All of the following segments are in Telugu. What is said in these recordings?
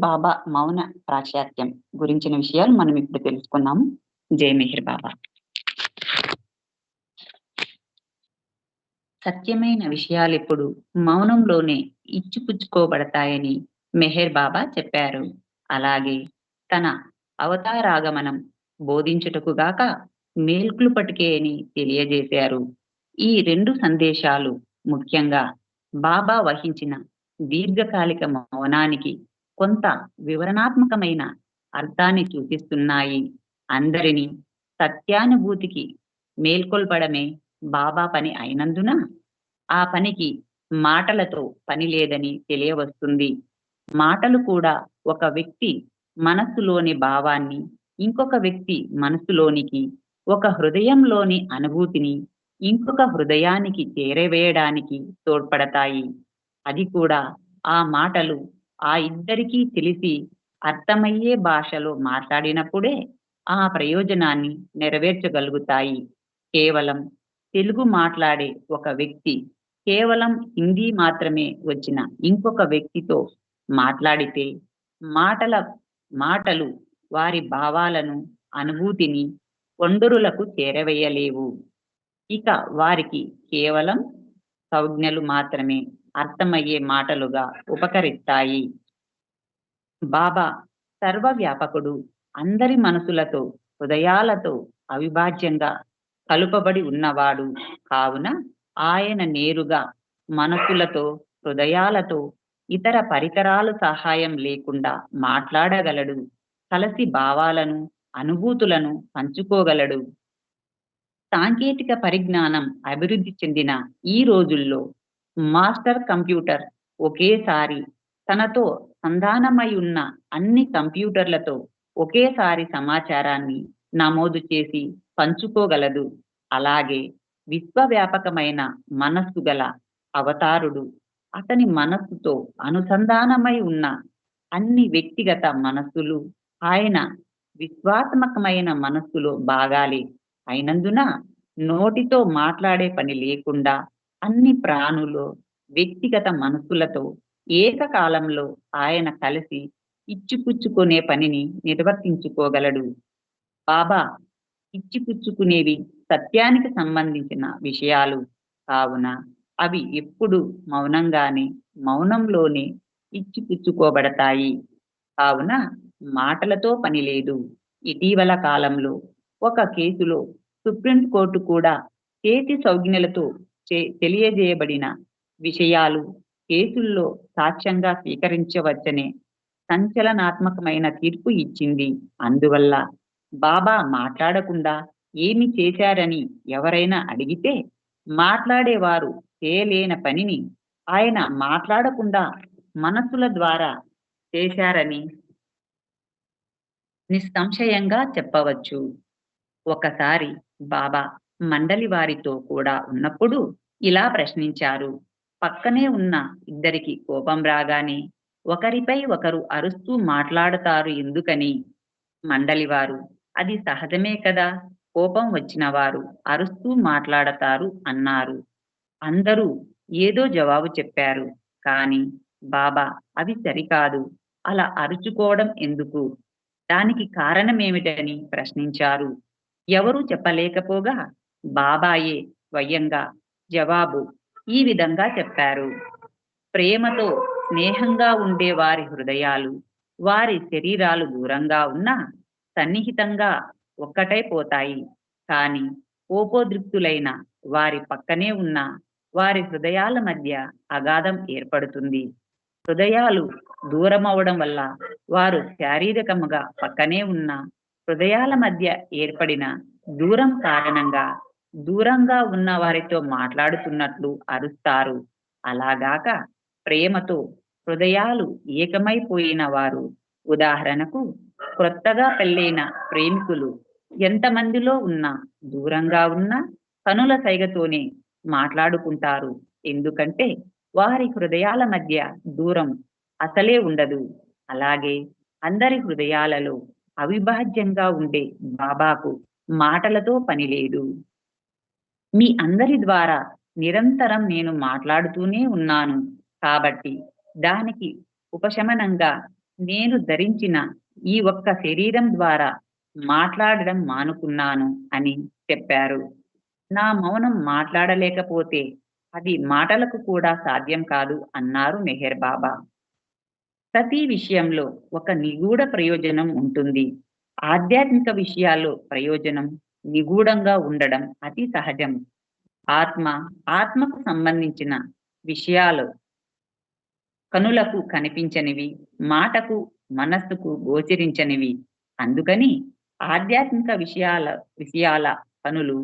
బాబా మౌన ప్రాచాత్యం గురించిన విషయాలు మనం ఇప్పుడు తెలుసుకుందాము. జై మిహిర్ బాబా. సత్యమైన విషయాలు ఇప్పుడు మౌనంలోనే ఇచ్చిపుచ్చుకోబడతాయని మెహర్ బాబా చెప్పారు. అలాగే తన అవతారాగమనం బోధించుటకు గాక మేల్కులు పటికే అని తెలియజేశారు. ఈ రెండు సందేశాలు ముఖ్యంగా బాబా వహించిన దీర్ఘకాలిక మౌనానికి కొంత వివరణాత్మకమైన అర్థాన్ని చూపిస్తున్నాయి. అందరినీ సత్యానుభూతికి మేల్కొల్పడమే బాబా పని అయినందున ఆ పనికి మాటలతో పని లేదని తెలియవస్తుంది. మాటలు కూడా ఒక వ్యక్తి మనస్సులోని భావాన్ని ఇంకొక వ్యక్తి మనస్సులోనికి ఒక హృదయంలోని అనుభూతిని ఇంకొక హృదయానికి చేరవేయడానికి తోడ్పడతాయి. అది కూడా ఆ మాటలు ఆ ఇద్దరికీ తెలిసి అర్థమయ్యే భాషలో మాట్లాడినప్పుడే ఆ ప్రయోజనాన్ని నెరవేర్చగలుగుతాయి. కేవలం తెలుగు మాట్లాడే ఒక వ్యక్తి కేవలం హిందీ మాత్రమే వచ్చిన ఇంకొక వ్యక్తితో మాట్లాడితే మాటల మాటలు వారి భావాలను అనుభూతిని కొండరులకు చేరవేయలేవు. ఇక వారికి కేవలం సంజ్ఞలు మాత్రమే అర్థమయ్యే మాటలుగా ఉపకరిస్తాయి. బాబా సర్వవ్యాపకుడు అందరి మనసులతో హృదయాలతో అవిభాజ్యంగా కలుపబడి ఉన్నవాడు. కావున ఆయన నేరుగా మనసులతో హృదయాలతో ఇతర పరికరాలు సహాయం లేకుండా మాట్లాడగలడు. కలసి భావాలను అనుభూతులను పంచుకోగలడు. సాంకేతిక పరిజ్ఞానం అభివృద్ధి చెందిన ఈ రోజుల్లో మాస్టర్ కంప్యూటర్ ఒకేసారి తనతో సంధానమై ఉన్న అన్ని కంప్యూటర్లతో ఒకేసారి సమాచారాన్ని నమోదు చేసి పంచుకోగలదు. అలాగే విశ్వవ్యాపకమైన మనస్సు గల అవతారుడు అతని మనస్సుతో అనుసంధానమై ఉన్న అన్ని వ్యక్తిగత మనస్సులు ఆయన విశ్వాత్మకమైన మనస్సులో భాగాలే. అయినందున నోటితో మాట్లాడే పని లేకుండా అన్ని ప్రాణులు వ్యక్తిగత మనసులతో ఏకకాలంలో ఆయన కలిసి ఇచ్చిపుచ్చుకునే పనిని నిర్వర్తించుకోగలడు. బాబా ఇచ్చిపుచ్చుకునేవి సత్యానికి సంబంధించిన విషయాలు. కావున అవి ఎప్పుడు మౌనంగానే మౌనంలోనే ఇచ్చిపుచ్చుకోబడతాయి. కావున మాటలతో పని లేదు. ఇటీవల కాలంలో ఒక కేసులో సుప్రీంకోర్టు కూడా చేతి సౌజ్ఞలతో తెలియజేయబడిన విషయాలు కేసుల్లో సాక్ష్యంగా స్వీకరించవచ్చనే సంచలనాత్మకమైన తీర్పు ఇచ్చింది. అందువల్ల బాబా మాట్లాడకుండా ఏమి చేశారని ఎవరైనా అడిగితే మాట్లాడేవారు చేయలేని పనిని ఆయన మాట్లాడకుండా మనసుల ద్వారా చేశారని నిస్సంశయంగా చెప్పవచ్చు. ఒకసారి బాబా మండలి వారితో కూడా ఉన్నప్పుడు ఇలా ప్రశ్నించారు. పక్కనే ఉన్న ఇద్దరికి కోపం రాగానే ఒకరిపై ఒకరు అరుస్తూ మాట్లాడతారు ఎందుకని? మండలివారు అది సహజమే కదా? కోపం వచ్చిన వారు అరుస్తూ మాట్లాడతారు అన్నారు. అందరూ ఏదో జవాబు చెప్పారు. కానీ బాబా అది సరికాదు. అలా అరుచుకోవడం ఎందుకు? దానికి కారణమేమిటని ప్రశ్నించారు. ఎవరూ చెప్పలేకపోగా బాబాయే స్వయంగా జవాబు ఈ విధంగా చెప్పారు. ప్రేమతో స్నేహంగా ఉండే వారి హృదయాలు వారి శరీరాలు దూరంగా ఉన్నా సన్నిహితంగా ఒక్కటైపోతాయి కానీ కోపోద్రిక్తులైన వారి పక్కనే ఉన్న వారి హృదయాల మధ్య అగాధం ఏర్పడుతుంది. హృదయాలు దూరమవడం వల్ల వారు శారీరకముగా పక్కనే ఉన్న హృదయాల మధ్య ఏర్పడిన దూరం కారణంగా దూరంగా ఉన్న వారితో మాట్లాడుతున్నట్లు అరుస్తారు. అలాగాక ప్రేమతో హృదయాలు ఏకమైపోయిన వారు. ఉదాహరణకు క్రొత్తగా పెళ్ళైన ప్రేమికులు ఎంతమందిలో ఉన్నా దూరంగా ఉన్న కనుల సైగతోనే మాట్లాడుకుంటారు. ఎందుకంటే వారి హృదయాల మధ్య దూరం అసలే ఉండదు. అలాగే అందరి హృదయాలలో అవిభాజ్యంగా ఉండే బాబాకు మాటలతో పని లేదు. మీ అందరి ద్వారా నిరంతరం నేను మాట్లాడుతూనే ఉన్నాను. కాబట్టి దానికి ఉపశమనంగా నేను ధరించిన ఈ ఒక్క శరీరం ద్వారా మాట్లాడడం మానుకున్నాను అని చెప్పారు. నా మౌనం మాట్లాడలేకపోతే అది మాటలకు కూడా సాధ్యం కాదు అన్నారు మెహర్ బాబా. ప్రతి విషయంలో ఒక నిగూఢ ప్రయోజనం ఉంటుంది. ఆధ్యాత్మిక విషయాల్లో ప్రయోజనం నిగూఢంగా ఉండడం అతి సహజం. ఆత్మ ఆత్మకు సంబంధించిన విషయాలు కనులకు కనిపించనివి మాటకు మనస్సుకు గోచరించనివి. అందుకని ఆధ్యాత్మిక విషయాల విషయాల పనులు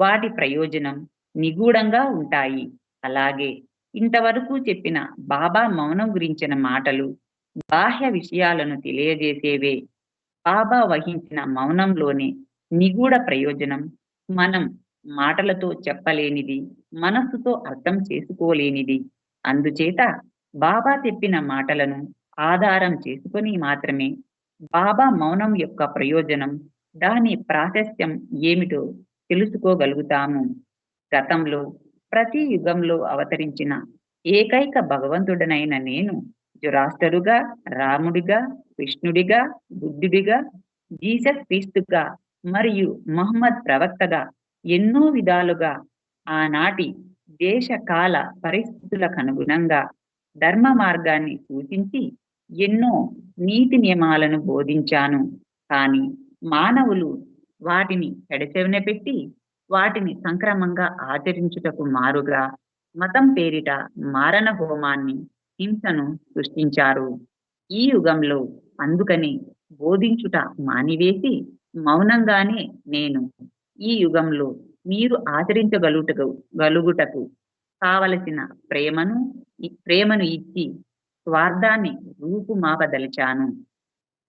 వాటి ప్రయోజనం నిగూఢంగా ఉంటాయి. అలాగే ఇంతవరకు చెప్పిన బాబా మౌనం గురించిన మాటలు బాహ్య విషయాలను తెలియజేసేవే. బాబా వహించిన మౌనంలోనే నిగూఢ ప్రయోజనం. మనం మాటలతో చెప్పలేనిది మనస్సుతో అర్థం చేసుకోలేనిది. అందుచేత బాబా చెప్పిన మాటలను ఆధారం చేసుకొని మాత్రమే బాబా మౌనం యొక్క ప్రయోజనం దాని ప్రాశస్త్యం ఏమిటో తెలుసుకోగలుగుతాము. గతంలో ప్రతి యుగంలో అవతరించిన ఏకైక భగవంతుడనైన నేను జురాస్టరుగా రాముడిగా కృష్ణుడిగా బుద్ధుడిగా జీసస్ క్రీస్తుగా మరియు మహమ్మద్ ప్రవక్తగా ఎన్నో విధాలుగా ఆనాటి దేశ కాల పరిస్థితులకు అనుగుణంగా ధర్మ మార్గాన్ని సూచించి ఎన్నో నీతి నియమాలను బోధించాను. కానీ మానవులు వాటిని పెడచెవిన పెట్టి వాటిని సంక్రమంగా ఆచరించుటకు మారుగా మతం పేరిట మారణ హోమాన్ని హింసను సృష్టించారు. ఈ యుగంలో అందుకని బోధించుట మానివేసి మౌనంగానే నేను ఈ యుగంలో మీరు ఆచరించగలుగుటకు గలుగుటకు కావలసిన ప్రేమను ప్రేమను ఇచ్చి స్వార్థాన్ని రూపుమాపదలిచాను.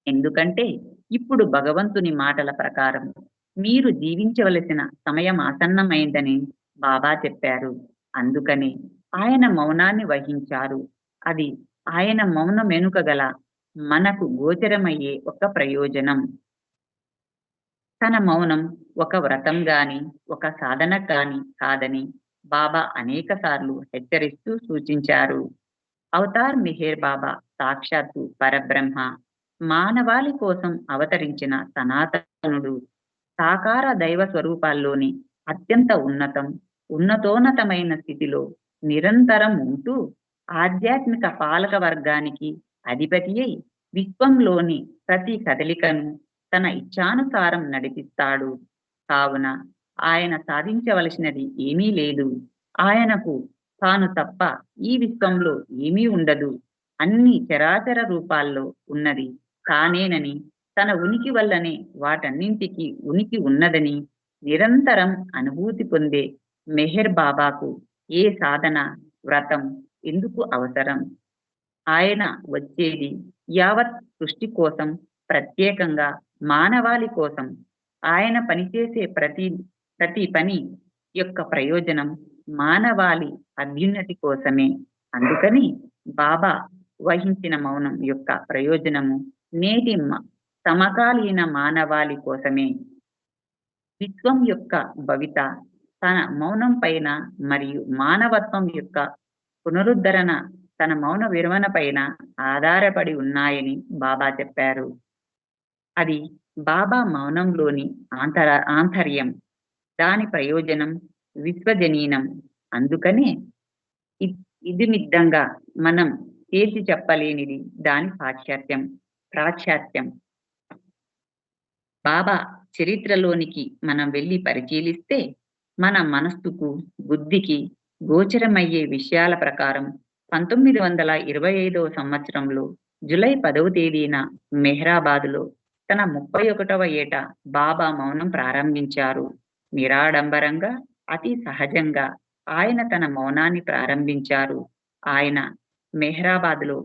ఎందుకంటే ఇప్పుడు భగవంతుని మాటల ప్రకారం మీరు జీవించవలసిన సమయం ఆసన్నమైందని బాబా చెప్పారు. అందుకని ఆయన మౌనాన్ని వహించారు. అది ఆయన మౌనం వెనుక గల మనకు గోచరమయ్యే ఒక ప్రయోజనం. తన మౌనం ఒక వ్రతం గాని ఒక సాధన కాని కాదని బాబా అనేక సార్లు హెచ్చరిస్తూ సూచించారు. అవతార్ మిహేర్ బాబా సాక్షాత్తు పరబ్రహ్మ మానవాళి కోసం అవతరించిన సనాతనుడు. సాకార దైవ స్వరూపాల్లోని అత్యంత ఉన్నతం ఉన్నతోన్నతమైన స్థితిలో నిరంతరం ఉంటూ ఆధ్యాత్మిక పాలక వర్గానికి అధిపతి అయి విశ్వంలోని ప్రతి కదలికను తన ఇచ్ఛానుసారం నడిపిస్తాడు. కావున ఆయన సాధించవలసినది ఏమీ లేదు. ఆయనకు తాను తప్ప ఈ విశ్వంలో ఏమీ ఉండదు. అన్ని చరాచర రూపాల్లో ఉన్నది. తానేనని తన ఉనికి వల్లనే వాటన్నింటికి ఉనికి ఉన్నదని నిరంతరం అనుభూతి పొందే మెహర్ బాబాకు ఏ సాధన వ్రతం ఎందుకు అవసరం? ఆయన వచ్చేది యావత్ సృష్టి కోసం ప్రత్యేకంగా మానవాళి కోసం ఆయన పనిచేసే ప్రతి ప్రతి పని యొక్క ప్రయోజనం మానవాళి అభ్యున్నతి కోసమే. అందుకని బాబా వహించిన మౌనం యొక్క ప్రయోజనము నేటి సమకాలీన మానవాళి కోసమే. విశ్వం యొక్క భవిత తన మౌనం పైన మరియు మానవత్వం యొక్క పునరుద్ధరణ తన మౌన విరమణ పైన ఆధారపడి ఉన్నాయని బాబా చెప్పారు. అది బాబా మౌనంలోని ఆంతర ఆంతర్యం దాని ప్రయోజనం విశ్వజనీనం. అందుకనే ఇది మిద్దంగా మనం తేల్చి చెప్పలేనిది దాని పాశ్చాత్యం ప్రాశ్చాత్యం బాబా చరిత్రలోనికి మనం వెళ్ళి పరిశీలిస్తే మన మనస్సుకు బుద్ధికి గోచరమయ్యే విషయాల ప్రకారం పంతొమ్మిది వందల ఇరవై ఐదవ సంవత్సరంలో జులై పదవ తేదీన మెహ్రాబాద్లో తన ముప్పై ఒకటవ ఏట బాబా మౌనం ప్రారంభించారు. నిరాడంబరంగా అతి సహజంగా ఆయన తన మౌనాన్ని ప్రారంభించారు. ఆయన మెహ్రాబాద్లో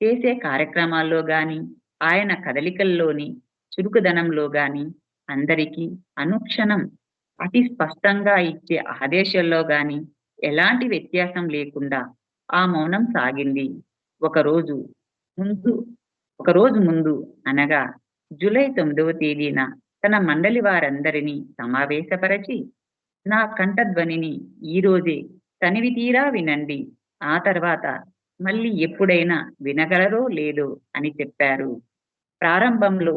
చేసే కార్యక్రమాల్లో గాని ఆయన కదలికల్లోని చురుకుదనంలో గాని అందరికీ అనుక్షణం అతి స్పష్టంగా ఇచ్చే ఆదేశాల్లో గాని ఎలాంటి వ్యత్యాసం లేకుండా ఆ మౌనం సాగింది. ఒకరోజు ముందు ఒక రోజు ముందు అనగా జూలై తొమ్మిదవ తేదీన తన మండలి వారందరినీ సమావేశపరచి నా కంఠధ్వనిని ఈ రోజే తనివి తీరా వినండి. ఆ తర్వాత మళ్ళీ ఎప్పుడైనా వినగలరో లేదో అని చెప్పారు. ప్రారంభంలో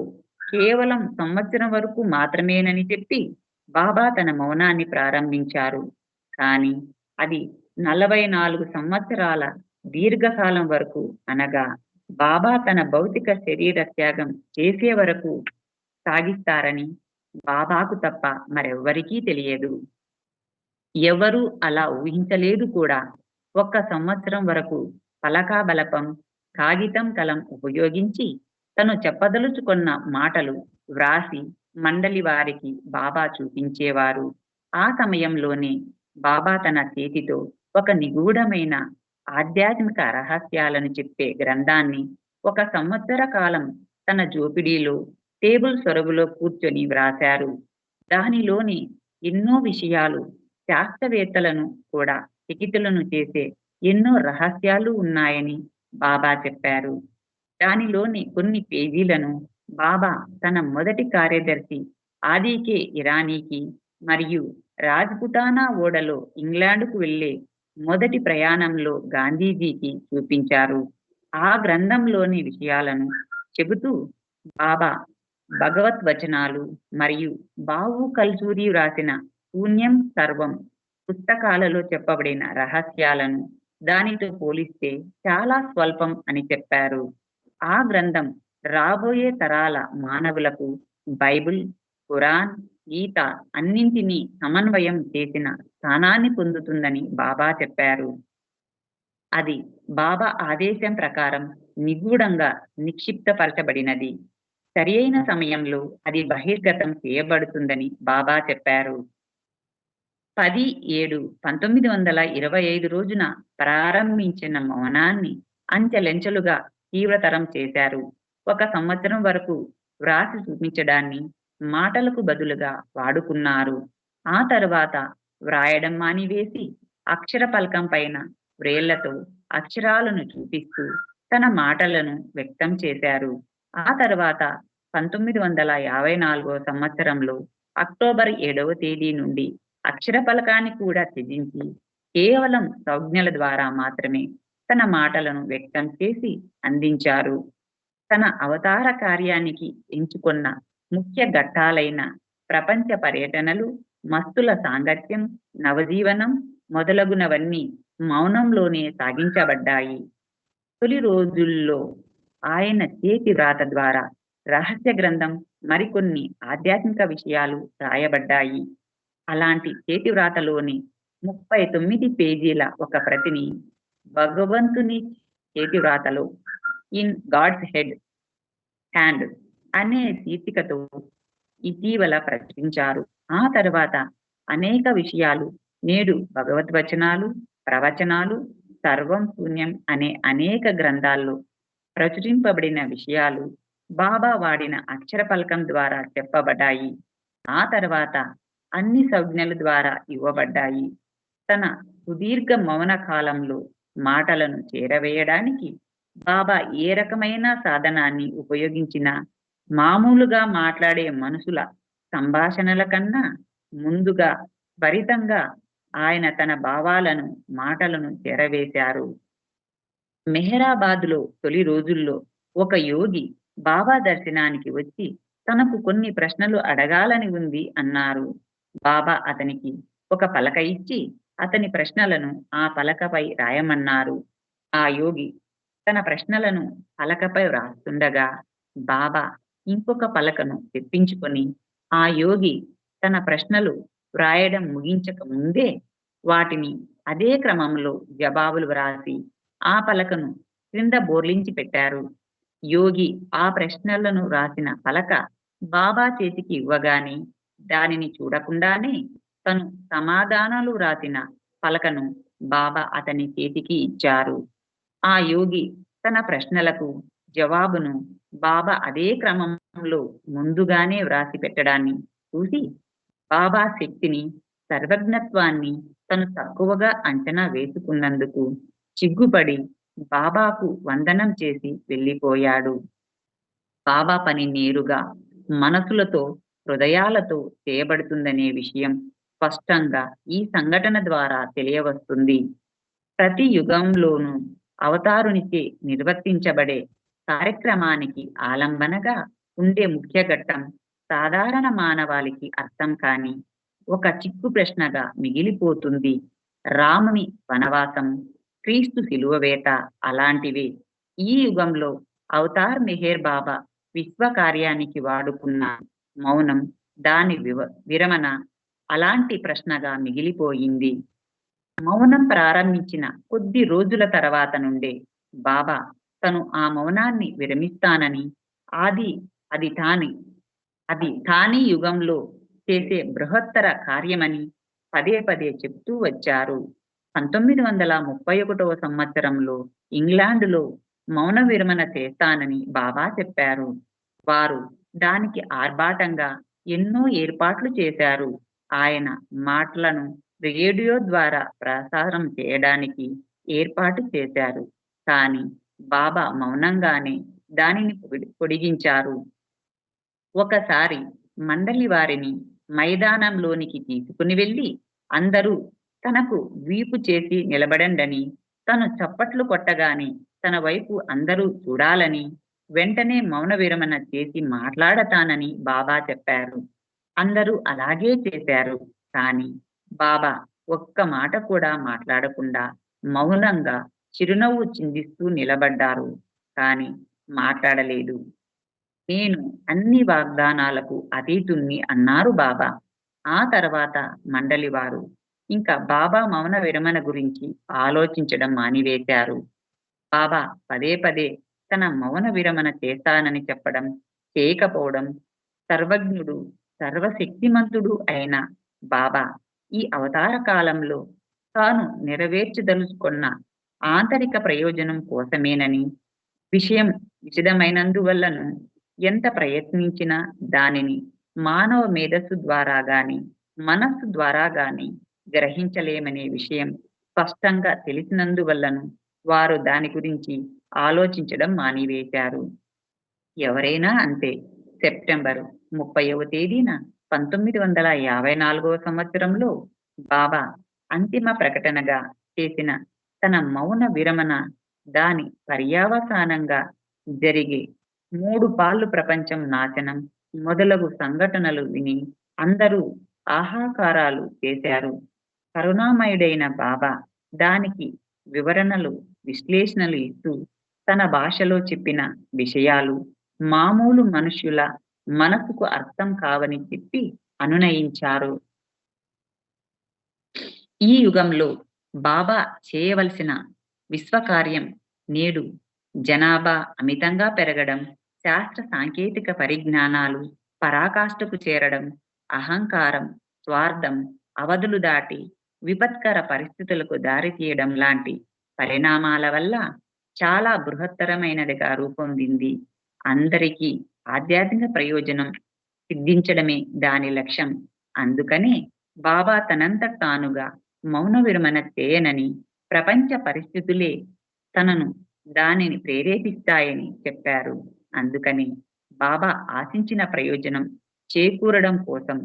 కేవలం సంవత్సరం వరకు మాత్రమేనని చెప్పి బాబా తన మౌనాన్ని ప్రారంభించారు. కానీ అది నలభై నాలుగు సంవత్సరాల దీర్ఘకాలం వరకు అనగా బాబా తన భౌతిక శరీర త్యాగం చేసే వరకు సాగిస్తారని బాబాకు తప్ప మరెవ్వరికీ తెలియదు. ఎవరూ అలా ఊహించలేదు కూడా. ఒక్క సంవత్సరం వరకు పలకాబలపం కాగితం కలం ఉపయోగించి తను చెప్పదలుచుకున్న మాటలు వ్రాసి మండలి వారికి బాబా చూపించేవారు. ఆ సమయంలోనే బాబా తన చేతితో ఒక నిగూఢమైన ఆధ్యాత్మిక రహస్యాలను చెప్పే గ్రంథాన్ని ఒక సంవత్సర కాలం తన జోపిడీలో టేబుల్ సొరగులో కూర్చొని వ్రాశారు. దానిలోని ఎన్నో విషయాలు శాస్త్రవేత్తలను కూడా లిఖితులను చేసే ఎన్నో రహస్యాలు ఉన్నాయని బాబా చెప్పారు. దానిలోని కొన్ని పేజీలను బాబా తన మొదటి కార్యదర్శి ఆదికే ఇరానీకి మరియు రాజ్పుటానా ఓడలో ఇంగ్లాండ్కు వెళ్ళే మొదటి ప్రయాణంలో గాంధీజీకి చూపించారు. ఆ గ్రంథంలోని విషయాలను చెబుతూ బాబా భగవత్ వచనాలు మరియు బావు కల్సూరి వ్రాసిన శూన్యం సర్వం పుస్తకాలలో చెప్పబడిన రహస్యాలను దానితో పోలిస్తే చాలా స్వల్పం అని చెప్పారు. ఆ గ్రంథం రాబోయే తరాల మానవులకు బైబిల్ ఖురాన్ గీత అన్నింటినీ సమన్వయం చేసిన స్థానాన్ని పొందుతుందని బాబా చెప్పారు. అది బాబా ఆదేశం ప్రకారం నిగూఢంగా నిక్షిప్తపరచబడినది. సరి అయిన సమయంలో అది బహిర్గతం చేయబడుతుందని బాబా చెప్పారు. పది ఏడు పంతొమ్మిది వందల ఇరవై ఐదు రోజున ప్రారంభించిన మౌనాన్ని అంచెలెంచెలుగా తీవ్రతరం చేశారు. ఒక సంవత్సరం వరకు వ్రాసి చూపించడాన్ని మాటలకు బదులుగా వాడుకున్నారు. ఆ తరువాత వ్రాయడం మానివేసి అక్షర పలకం పైన వ్రేళ్ళతో అక్షరాలను చూపిస్తూ తన మాటలను వ్యక్తం చేశారు. ఆ తర్వాత పంతొమ్మిది వందల యాభై నాలుగో సంవత్సరంలో అక్టోబర్ ఏడవ తేదీ నుండి అక్షర ఫలకాన్ని కూడా త్యజించి కేవలం సంజ్ఞల ద్వారా మాత్రమే తన మాటలను వ్యక్తం చేసి అందించారు. తన అవతార కార్యానికి ఎంచుకున్న ముఖ్య ఘట్టాలైన ప్రపంచ పర్యటనలు మస్తుల సాంగత్యం నవజీవనం మొదలగునవన్నీ మౌనంలోనే సాగించబడ్డాయి. తొలి రోజుల్లో ఆయన చేతి వ్రాత ద్వారా రహస్య గ్రంథం మరికొన్ని ఆధ్యాత్మిక విషయాలు రాయబడ్డాయి. అలాంటి చేతి వ్రాతలోని ముప్పై తొమ్మిది పేజీల ఒక ప్రతిని భగవంతుని చేతి వ్రాతలో ఇన్ గాడ్స్ హెడ్ హ్యాండ్ అనే శీర్షికతో ఇటీవల ప్రచురించారు. ఆ తర్వాత అనేక విషయాలు నేడు భగవద్వచనాలు ప్రవచనాలు సర్వం శూన్యం అనే అనేక గ్రంథాల్లో ప్రచురింపబడిన విషయాలు బాబా వాడిన అక్షర పలకం ద్వారా చెప్పబడ్డాయి. ఆ తర్వాత అన్ని సంజ్ఞల ద్వారా ఇవ్వబడ్డాయి. తన సుదీర్ఘ మౌన కాలంలో మాటలను చేరవేయడానికి బాబా ఏ రకమైన సాధనాన్ని ఉపయోగించినా మామూలుగా మాట్లాడే మనుషుల సంభాషణల కన్నా ముందుగా భరితంగా ఆయన తన భావాలను మాటలను చేరవేశారు మెహరాబాద్లో తొలి రోజుల్లో ఒక యోగి బాబా దర్శనానికి వచ్చి తనకు కొన్ని ప్రశ్నలు అడగాలని ఉంది అన్నారు. బాబా అతనికి ఒక పలక ఇచ్చి అతని ప్రశ్నలను ఆ పలకపై రాయమన్నారు. ఆ యోగి తన ప్రశ్నలను పలకపై వ్రాస్తుండగా బాబా ఇంకొక పలకను తెప్పించుకొని ఆ యోగి తన ప్రశ్నలు వ్రాయడం ముగించక ముందే వాటిని అదే క్రమంలో జవాబులు వ్రాసి ఆ పలకను క్రింద బోర్లించి పెట్టారు. యోగి ఆ ప్రశ్నలను వ్రాసిన పలక బాబా చేతికి ఇవ్వగానే దానిని చూడకుండానే తను సమాధానాలు వ్రాసిన పలకను బాబా అతని చేతికి ఇచ్చారు. ఆ యోగి తన ప్రశ్నలకు జవాబును బాబా అదే క్రమంలో ముందుగానే వ్రాసి పెట్టడాన్ని చూసి బాబా శక్తిని సర్వజ్ఞత్వాన్ని తను తక్కువగా అంచనా వేసుకున్నందుకు చిగ్గుపడి బాబాకు వందనం చేసి వెళ్ళిపోయాడు. బాబా పని నేరుగా మనసులతో హృదయాలతో చేయబడుతుందనే విషయం స్పష్టంగా ఈ సంఘటన ద్వారా తెలియవస్తుంది. ప్రతి యుగంలోనూ అవతారునిచే నిర్వర్తించబడే కార్యక్రమానికి ఆలంబనగా ఉండే ముఖ్య ఘట్టం సాధారణ మానవాళికి అర్థం కాని ఒక చిక్కు ప్రశ్నగా మిగిలిపోతుంది. రాముని వనవాసం క్రీస్తు శిలువ వేట అలాంటివి ఈ యుగంలో అవతార్ మెహేర్ బాబా విశ్వ కార్యానికి వాడుకున్న మౌనం దాని వివ విరమణ అలాంటి ప్రశ్నగా మిగిలిపోయింది. మౌనం ప్రారంభించిన కొద్ది రోజుల తర్వాత నుండే బాబా తను ఆ మౌనాన్ని విరమిస్తానని ఆది అది తాని అది తాని యుగంలో చేసే బృహత్తర కార్యమని పదే పదే చెప్తూ వచ్చారు. పంతొమ్మిది వందల ముప్పై ఒకటవ సంవత్సరంలో ఇంగ్లాండులో మౌన విరమణ చేస్తానని బాబా చెప్పారు. వారు దానికి ఆర్భాటంగా ఎన్నో ఏర్పాట్లు చేశారు. ఆయన మాటలను రేడియో ద్వారా ప్రసారం చేయడానికి ఏర్పాటు చేశారు. కానీ బాబా మౌనంగానే దానిని పొడి- పొడిగించారు. ఒకసారి మండలి వారిని మైదానంలోనికి తీసుకుని వెళ్ళి అందరూ తనకు వీపు చేసి నిలబడండని తను చప్పట్లు కొట్టగానే తన వైపు అందరూ చూడాలని వెంటనే మౌన విరమణ చేసి మాట్లాడతానని బాబా చెప్పారు. అందరూ అలాగే చేశారు. కానీ బాబా ఒక్క మాట కూడా మాట్లాడకుండా మౌనంగా చిరునవ్వు చిందిస్తూ నిలబడ్డారు కానీ మాట్లాడలేదు. నేను అన్ని వాగ్దానాలకు అతీతుణ్ణి అన్నారు బాబా. ఆ తర్వాత మండలి వారు ఇంకా బాబా మౌన విరమణ గురించి ఆలోచించడం మానివేశారు. బాబా పదే పదే తన మౌన విరమణ చేస్తానని చెప్పడం చేయకపోవడం సర్వజ్ఞుడు సర్వశక్తిమంతుడు అయిన బాబా ఈ అవతార కాలంలో తాను నెరవేర్చదలుచుకున్న ఆంతరిక ప్రయోజనం కోసమేనని విషయం విషదమైనందువల్లను ఎంత ప్రయత్నించినా దానిని మానవ మేధస్సు ద్వారా గాని మనస్సు ద్వారా గాని గ్రహించలేమనే విషయం స్పష్టంగా తెలిసినందువల్లను వారు దాని గురించి ఆలోచించడం మానివేశారు. ఎవరైనా అంతే సెప్టెంబర్ ముప్పైవ తేదీన పంతొమ్మిది వందల యాభై నాలుగవ సంవత్సరంలో బాబా అంతిమ ప్రకటనగా చేసిన తన మౌన విరమణ దాని పర్యావసానంగా జరిగే మూడు పాళ్ళు ప్రపంచం నాశనం మొదలగు సంఘటనలు విని అందరూ ఆహాకారాలు చేశారు. కరుణామయుడైన బాబా దానికి వివరణలు విశ్లేషణలు ఇస్తూ తన భాషలో చెప్పిన విషయాలు మామూలు మనుష్యుల మనసుకు అర్థం కావని చెప్పి అనునయించారు. ఈ యుగంలో బాబా చేయవలసిన విశ్వకార్యం నేడు జనాభా అమితంగా పెరగడం శాస్త్ర సాంకేతిక పరిజ్ఞానాలు పరాకాష్ఠకు చేరడం అహంకారం స్వార్థం అవధులు దాటి విపత్కర పరిస్థితులకు దారితీయడం లాంటి పరిణామాల వల్ల చాలా బృహత్తరమైనదిగా రూపొందింది. అందరికీ ఆధ్యాత్మిక ప్రయోజనం సిద్ధించడమే దాని లక్ష్యం. అందుకనే బాబా తనంత తానుగా మౌన విరమణ చేయనని ప్రపంచ పరిస్థితులే తనను దానిని ప్రేరేపిస్తాయని చెప్పారు. అందుకని బాబా ఆశించిన ప్రయోజనం చేకూరడం కోసం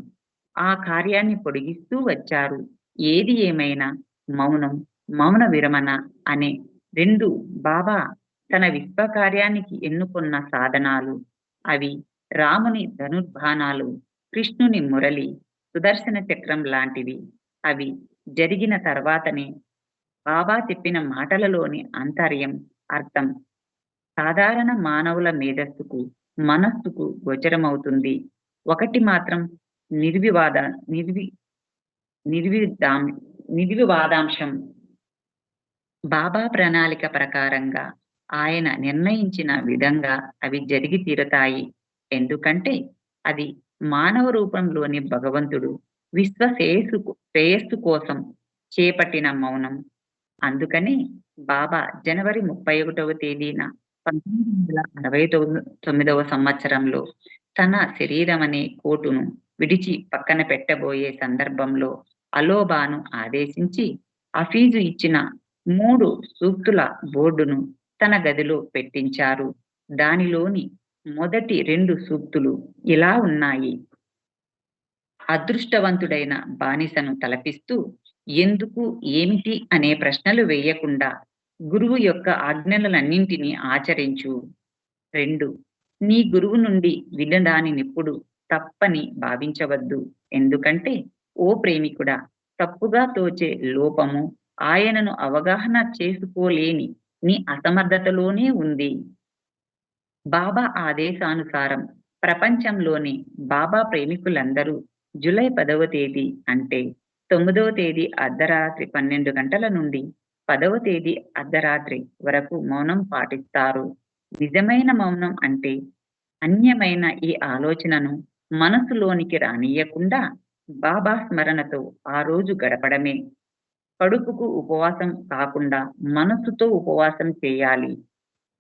ఆ కార్యాన్ని పొడిగిస్తూ వచ్చారు. ఏది ఏమైనా మౌనం మౌన విరమణ అనే రెండు బాబా తన విశ్వ కార్యానికి ఎన్నుకున్న సాధనాలు. అవి రాముని ధనుర్బాణాలు కృష్ణుని మురళి సుదర్శన చక్రం లాంటివి. అవి జరిగిన తర్వాతనే బాబా చెప్పిన మాటలలోని అంతర్యం అర్థం సాధారణ మానవుల మేధస్సుకు మనస్సుకు గోచరమవుతుంది. ఒకటి మాత్రం నిర్వివాద నిర్వి నిర్విదాం నిర్వివాదాంశం. బాబా ప్రణాళిక ప్రకారంగా ఆయన నిర్ణయించిన విధంగా అవి జరిగి తీరతాయి. ఎందుకంటే అది మానవ రూపంలోని భగవంతుడు విశ్వ శ్రేయస్సు శ్రేయస్సు కోసం చేపట్టిన మౌనం. అందుకని బాబా జనవరి ముప్పై ఒకటవ తేదీన పంతొమ్మిది వందల అరవై తొమ్మిది తొమ్మిదవ సంవత్సరంలో తన శరీరం అనే కోటును విడిచి పక్కన పెట్టబోయే సందర్భంలో అలోబాను ఆదేశించి అఫీజు ఇచ్చిన మూడు సూక్తుల బోర్డును తన గదిలో పెట్టించారు. దానిలోని మొదటి రెండు సూక్తులు ఇలా ఉన్నాయి? అదృష్టవంతుడైన బానిసను తలపిస్తూ ఎందుకు ఏమిటి అనే ప్రశ్నలు వేయకుండా గురువు యొక్క ఆజ్ఞలన్నింటినీ ఆచరించు. రెండు నీ గురువు నుండి వినదానినెప్పుడు తప్పని భావించవద్దు. ఎందుకంటే ఓ ప్రేమికుడా తప్పుగా తోచే లోపము ఆయనను అవగాహన చేసుకోలేని నీ అసమర్థతలోనే ఉంది. బాబా ఆదేశానుసారం ప్రపంచంలోని బాబా ప్రేమికులందరూ జూలై పదవ తేదీ అంటే తొమ్మిదవ తేదీ అర్ధరాత్రి పన్నెండు గంటల నుండి పదవ తేదీ అర్ధరాత్రి వరకు మౌనం పాటిస్తారు. నిజమైన మౌనం అంటే అన్యమైన ఈ ఆలోచనను మనసులోనికి రానియకుండా బాబా స్మరణతో ఆ రోజు గడపడమే. కడుపుకు ఉపవాసం కాకుండా మనసుతో ఉపవాసం చేయాలి.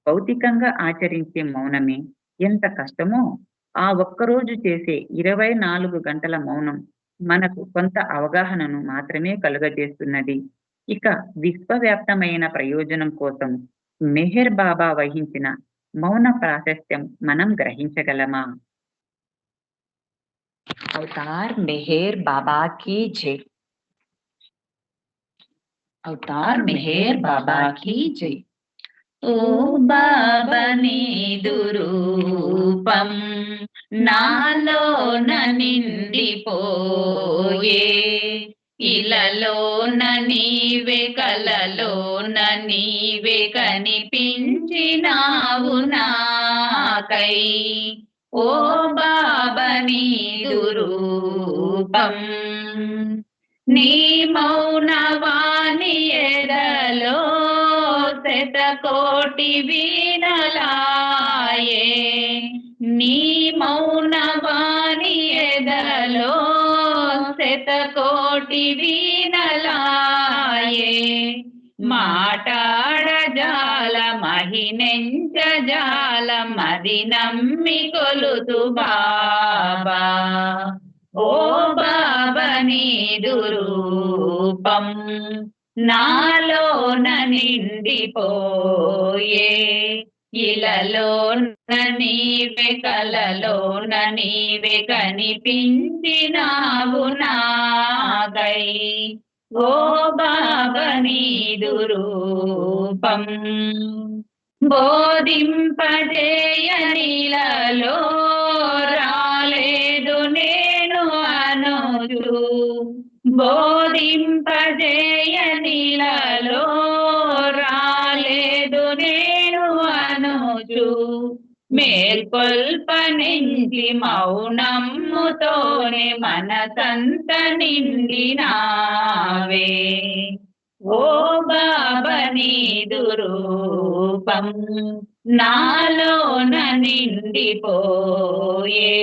భౌతికంగా ఆచరించే మౌనమే ఎంత కష్టమో ఆ ఒక్కరోజు చేసే ఇరవై నాలుగు గంటల మౌనం మనకు కొంత అవగాహనను మాత్రమే కలుగజేస్తున్నది. ఇక విశ్వవ్యాప్తమైన ప్రయోజనం కోసం మెహర్ బాబా వహించిన మౌన ప్రాశస్త్యం మనం గ్రహించగలమా? అవతార్ మెహర్ బాబా కీ జై. అవతార్ మెహర్ బాబా కీ జై. ఓ బాబా నాలోన నిండిపోయే ఇలలోన నీవే కలలోన నీవే కనిపించినావు నాకై. ఓ బాబా నీ మౌనవాణి ఎడలో శతకోటి వీణలాయే. నీ మౌనవాణి ఎదలో శతకోటి వీణలాయే. మాటాడజాల మహినెంచ జాల మది నమ్మి కొలుతు బాబా. ఓ బాబా నీ రూపం నాలోన నిండిపోయే ఇలలోన నీవే కలలోన నీవే కనిపించినావు నాగై. ఓ బాబా నీదు రూపం బోధింపజేయనిలలో రాలేదు నే అనుచు బోధింపజేయనిలలో రాలేదు నేను అనుచు మేల్కొల్పనించి మౌనమ్ముతోనే మనసంత నిండినావే. ఓ బాబా నీదు రూపం నాలోన నిండిపోయే.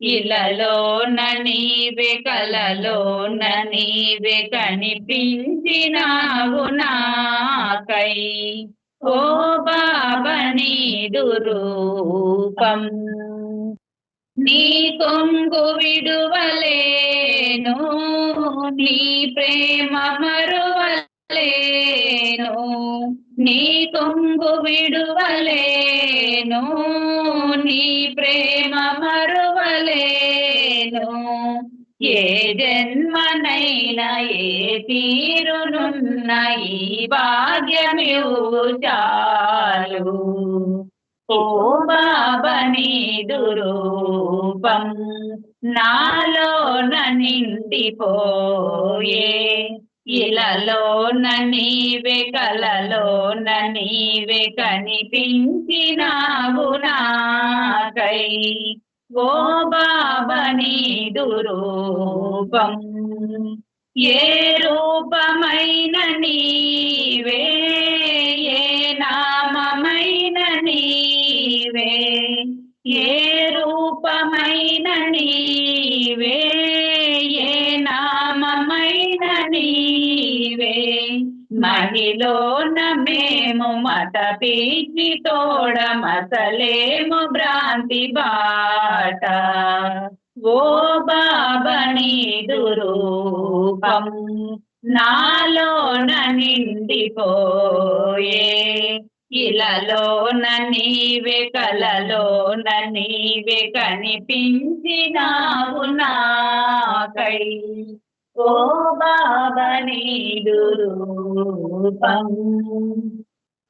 ఇలలోన నీవే కలలోన నీవే కనిపించినావు నాకై. ఓ బాబని దురూపం నీ కొంగు విడువలేను నీ ప్రేమ మరువలే. విడువలేను నీ కొంగు విడువలేను నీ ప్రేమ మరువలేను. ఏ జన్మనైనా ఏ తీరునున్న ఈ భాగ్యమివు చాలు. ఓ బాబని దురూపం రూపం నాలోన నిండిపోయే ఇలలోన నీవే కలలోన నీవే కనిపించినావు నాకై. ఓ బాబా నీదు రూపం ఏ రూపమైన నీవే ఏ నామమైన నీవే ఏ రూపమైన నీవే ఏ నామైన నీవే. మహిలోన మేము మత పీచి తోడ మసలేము భ్రాంతి బాట. ఓ బాబని దురూపం రూపం నాలోన నిండిపోయే. ఇలలోన నీవే కలలోన నీవే కనిపించినావు నాకై. ఓ బాబా నీదు రూపం.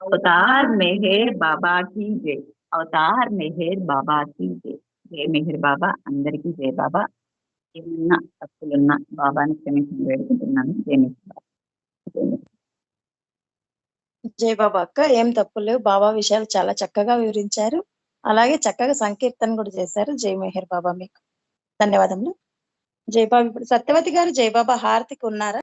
అవతార్ మెహేర్ బాబా की జై. అవతార్ మెహేర్ బాబా की జై. జై మెహర్ బాబా అందరికీ జై బాబా. ఏమన్నా తప్పులున్నా బాబాని క్షమించి వేడుకుంటున్నాను. జై మెహర్ బాబా. జై బాబా అక్క ఏం తప్పు లేవు. బాబా విషయాలు చాలా చక్కగా వివరించారు. అలాగే చక్కగా సంకీర్తన కూడా చేశారు జై మెహర్ బాబా మీకు. ధన్యవాదములు. జై బాబా ఇప్పుడు సత్యవతి గారు జై బాబా హారతికి ఉన్నారా?